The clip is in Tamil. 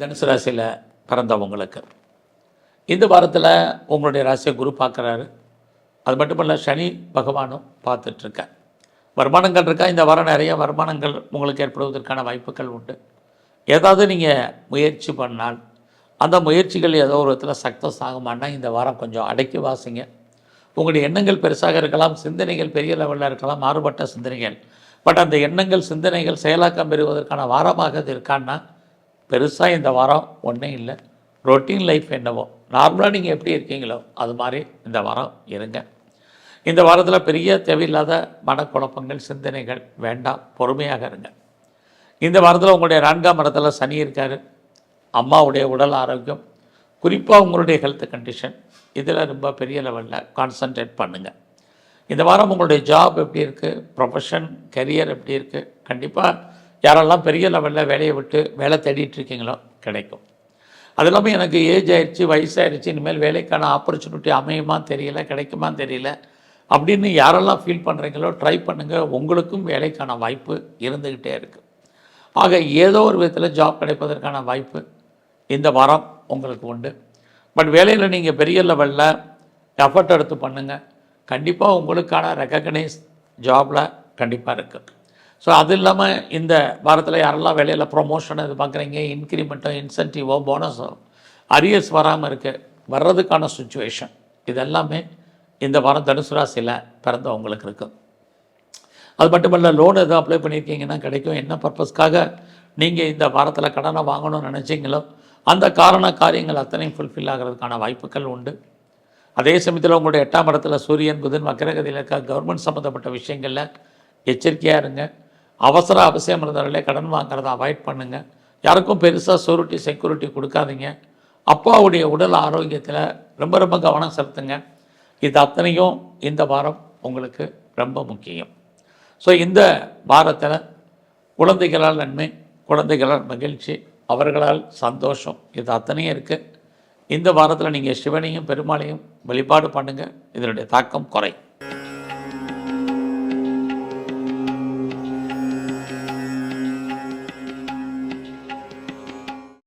தனுசு ராசியில் பிறந்தவங்களுக்கு. இந்த வாரத்தில் உங்களுடைய ராசியை குரு பார்க்குறாரு. அது மட்டுமல்ல சனி பகவானும் பார்த்துட்ருக்கேன் வருமானங்கள் இருக்கா? இந்த வாரம் நிறைய வருமானங்கள் உங்களுக்கு ஏற்படுவதற்கான வாய்ப்புகள் உண்டு. ஏதாவது நீங்கள் முயற்சி பண்ணால் அந்த முயற்சிகள் ஏதோ ஒரு விதத்தில் சக்ஸஸ் ஆகுமானா இந்த வாரம் கொஞ்சம் அடக்கி வாசிங்க. உங்களுடைய எண்ணங்கள் பெருசாக இருக்கலாம் சிந்தனைகள் பெரிய லெவலில் இருக்கலாம் மாறுபட்ட சிந்தனைகள். பட் அந்த எண்ணங்கள் சிந்தனைகள் செயலாக்கம் பெறுவதற்கான வாரமாக இது இருக்கான்னா பெருசாக இந்த வாரம் ஒன்றும் இல்லை. ரொட்டீன் லைஃப் என்னவோ. நார்மலாக நீங்கள் எப்படி இருக்கீங்களோ அது மாதிரி இந்த வாரம் இருங்க. இந்த வாரத்தில் பெரிய தேவையில்லாத மனக்குழப்பங்கள் சிந்தனைகள் வேண்டாம். பொறுமையாக இருங்க. இந்த வாரத்தில் உங்களுடைய நான்காம் இடத்துல சனி இருக்கார். அம்மாவுடைய உடல் ஆரோக்கியம் குறிப்பாக உங்களுடைய ஹெல்த் கண்டிஷன் இதில் ரொம்ப பெரிய லெவலில் கான்சன்ட்ரேட் பண்ணுங்கள் இந்த வாரம் உங்களுடைய ஜாப் எப்படி இருக்குது ப்ரொஃபஷன் கரியர் எப்படி இருக்குது கண்டிப்பாக யாரெல்லாம் பெரிய லெவலில் வேலையை விட்டு வேலை தேடிட்டு இருக்கீங்களோ கிடைக்கும். அது இல்லாமல் எனக்கு ஏஜ் ஆயிடுச்சு வயசாயிடுச்சு இனிமேல் வேலைக்கான ஆப்பர்ச்சுனிட்டி அமையுமா தெரியல கிடைக்குமா தெரியல அப்படின்னு யாரெல்லாம் ஃபீல் பண்ணுறீங்களோ ட்ரை பண்ணுங்கள் உங்களுக்கும் வேலைக்கான வாய்ப்பு இருந்துக்கிட்டே இருக்குது ஆக ஏதோ ஒரு விதத்தில் ஜாப் கிடைப்பதற்கான வாய்ப்பு இந்த வாரம் உங்களுக்கு உண்டு. பட் வேலையில் நீங்கள் பெரிய லெவலில் எஃபர்ட் எடுத்து பண்ணுங்கள் கண்டிப்பாக உங்களுக்கான ரெக்கக்னைஸ் ஜாபில் கண்டிப்பாக இருக்குது ஸோ அது இல்லாமல் இந்த வாரத்தில் யாரெல்லாம் வேலையில் ப்ரொமோஷன் இது பார்க்குறீங்க இன்க்ரிமெண்ட்டோ இன்சென்டிவோ போனஸோ அரியர்ஸ் வராமல் இருக்குது வர்றதுக்கான சுச்சுவேஷன் இதெல்லாமே இந்த வாரம் தனுசு ராசியில் பிறந்தவங்களுக்கு இருக்குது அது மட்டுமல்ல லோன் எதுவும் அப்ளை பண்ணியிருக்கீங்கன்னா கிடைக்கும். என்ன பர்பஸ்க்காக நீங்கள் இந்த வாரத்தில் கடனை வாங்கணும்னு நினச்சிங்களோ அந்த காரண காரியங்கள் அத்தனையும் ஃபுல்ஃபில் ஆகிறதுக்கான வாய்ப்புகள் உண்டு. அதே சமயத்தில் உங்களுடைய எட்டாம் இடத்துல சூரியன் புதன் வக்கரகதியில் இருக்க கவர்மெண்ட் சம்மந்தப்பட்ட விஷயங்களில் எச்சரிக்கையாக இருங்க. அவசர அவசியம் இருந்தாலே கடன் வாங்குறதை அவாய்ட் பண்ணுங்கள் யாருக்கும் பெருசாக சூரிட்டி செக்யூரிட்டி கொடுக்காதீங்க. அப்பாவுடைய உடல் ஆரோக்கியத்தில் ரொம்ப ரொம்ப கவனம் செலுத்துங்க. இது அத்தனையும் இந்த வாரம் உங்களுக்கு ரொம்ப முக்கியம். ஸோ இந்த வாரத்தில் குழந்தைகளால் நன்மை குழந்தைகளால் மகிழ்ச்சி அவர்களால் சந்தோஷம் இது அத்தனையும் இருக்குது இந்த வாரத்தில் நீங்கள் சிவனையும் பெருமாளையும் வழிபாடு பண்ணுங்கள் இதனுடைய தாக்கம் குறையும்.